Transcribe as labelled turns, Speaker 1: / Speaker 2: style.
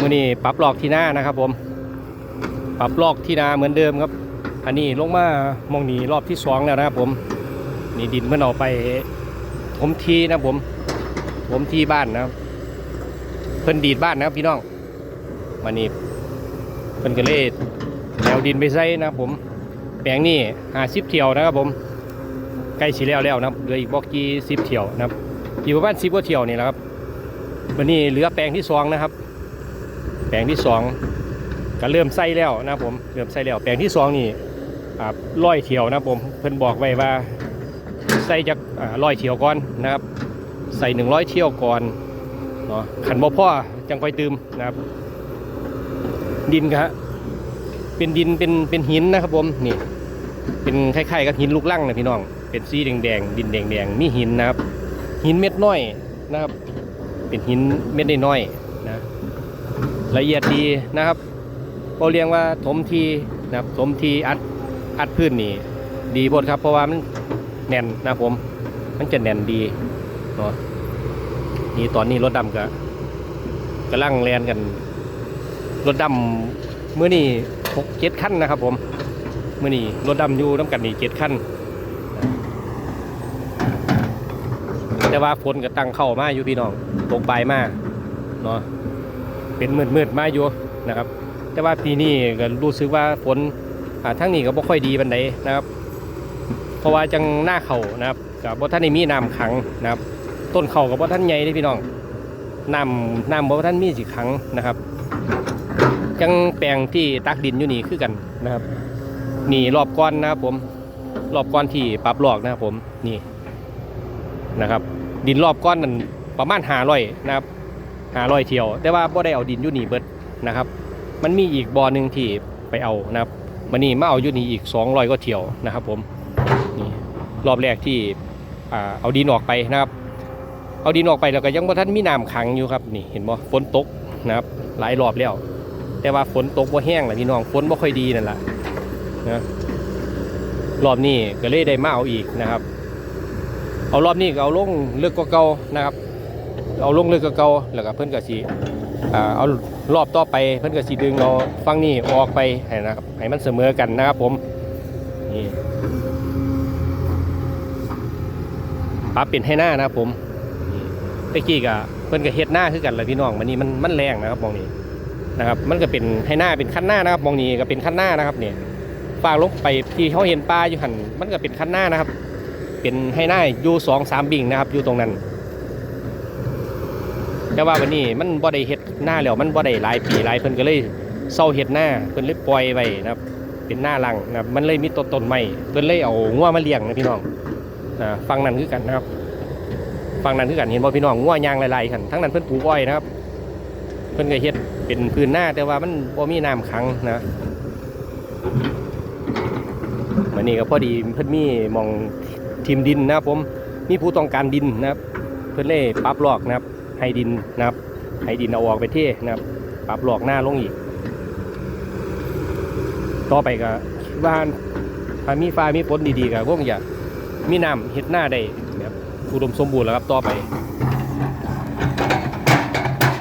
Speaker 1: มื่อนี้ปรับลอกที่หน้านะครับผม ปรับลอกที่นาเหมือนเดิมครับ อันนี้ลงมามองหนีรอบที่สองแล้วนะครับผม นี่ดินเมื่อเอาไปผมทีนะผมผมทีบ้านนะเพิ่นดีดบ้านนะครับพี่น้องมานี่เพิ่นก็เลยแนวดินไปใส่นะครับผม แปลงนี่หาสิบเที่ยวนะครับผมใกล้สิแล้วแล้วนะเหลืออีกบอกกี่สิบเที่ยวนะครับอีกประมาณสิบกว่าเที่ยวนี่แหละครับวันนี้เหลือแปลงที่สองนะครับ แปลงที่สองก็เริ่มใส่แล้วนะผมเริ่มใส่แล้ว แปลงที่สองนี่อ่าร้อยเที่ยวนะผมเพิ่นบอกไว้ว่าใส่จากร้อยเที่ยวก่อนนะครับ ใส่หนึ่งร้อยเที่ยวก่อนเนาะขันบ่พ่อจังค่อยตืมนะครับ ดินก็เป็นดินเป็นเป็นหินนะครับผมนี่ เป็นคล้ายๆกับหินลูกลังนะพี่น้อง เป็นสีแดงๆดินแดงๆมีหินนะครับ หินเม็ดน้อยนะครับ เป็นหินเม็ดน้อยนะ ละเอียดดีนะครับเราเรียกว่าถมทีนะครับถมทีอัดอัดพื้นนี่ดีโพดครับ เพราะว่ามันแน่นนะผม มันจะแน่นดีเนาะนี่ตอนนี้รถดำก็กำลังแลนกัน รถดำเมื่อนี่หกเจ็ดขั้นนะครับ ผมเมื่อนี่รถดำอยู่น้ำกันนี่เจ็ดขั้นแต่ว่าฝนก็ตั้งเข้ามาอยู่พี่น้องตกปลายมากเนาะ เป็นมืดมืดๆมาอยู่นะครับ แต่ว่าปีนี้ก็รู้สึกว่าฝนทั้งนี้ก็บ่ค่อยดีบันไดนะครับ เพราะว่าจังหน้าเขานะครับกับบ่ท่านมีน้ำขังนะครับ ต้นเขากับบ่ท่านใหญ่เด้พี่น้องน้ำน้ำบ่ท่านมีสิขังนะครับ จังแปลงที่ตักดินอยู่นี่คือกันนะครับนี่รอบก้อนนะครับผมรอบก้อนที่ปรับหลอกนะครับผมนี่นะครับ ดินรอบก้อนนั้นประมาณหาร้อยนะครับ หาร้อยเที่ยว แต่ว่าบ่ได้เอาดินอยู่นี่เบิดนะครับ มันมีอีกบ่อหนึ่งที่ไปเอานะครับมันนี่มาเอาอยู่นี่อีก200ก็เที่ยวนะครับ ผมนี่รอบแรกที่เอาดินออกไปนะครับ เอาดินออกไปแล้วก็ยังบ่ทันมีน้ำขังอยู่ครับนี่เห็นบ่ฝนตกนะครับ หลายรอบแล้ว แต่ว่าฝนตกบ่แห้งแหละพี่น้องฝนบ่ค่อยดีนั่นแหละนะรอบนี้ก็เลยได้มาเอาอีกนะครับ เอารอบนี้ก็เอาลงเลือกกว่าเก่านะครับ เอาลงเลือกกว่าเก่าแล้วก็เพิ่อนก็สิอ่าเอารอบต่อไปเพิ่อนก็สิดึงเอาฟังนี้ออกไปให้นะครับให้มันเสมอกันนะครับผมนี่ปรับเป็นให้หน้านะครับผมตะกี้ก็เพิ่อนก็เฮ็ดหน้าคือกันแหละพี่น้องมันนี่มันมันแรงนะครับมองนี้นะครับ มันก็เป็นให้หน้าเป็นขั้นหน้านะครับมองนี้ก็เป็นขั้นหน้านะครับเนี่ยฝากลงไปที่เขาเห็นปลาอยู่หันมันก็เป็นขั้นหน้านะครับ เป็นให้หน้าอยู่สองสามบิ่งนะครับอยู่ตรงนั้น แต่ว่าวันนี้มันบ่ได้เฮ็ดหน้าแล้วมันบ่ได้หลายปีหลายเพิ่นก็เลยเศร้าเฮ็ดหน้าเพิ่นเลยปล่อยไว้นะครับเป็นหน้าลังนะครับมันเลยมีต้นต้นใหม่เพิ่นเลยเอางัวมาเลี้ยงนะพี่น้องอ่าฟังนั้นคือกันนะครับฟังนั้นคือกันเห็นบ่พี่น้องงัวยางหลายๆกันทั้งนั้นเพิ่นปลูกอ้อยนะครับ เพิ่นก็เฮ็ดเป็นพื้นหน้าแต่ว่ามันบ่มีน้ำขังนะวันนี้ก็พอดีเพิ่นมีมองทีมดินนะครับผมมีผู้ต้องการดินนะครับ เพิ่นเลยปรับลอกนะครับ ให้ดินนะครับ ให้ดินเอาออกไปเทนะครับ ปรับหลอกหน้าลงอีก ต่อไปก็คิดว่าถ้ามีฟ้ามีฝนดีๆก็คงจะมีน้ำเห็ดหน้าได้นะครับอุดมสมบูรณ์แล้วครับต่อไป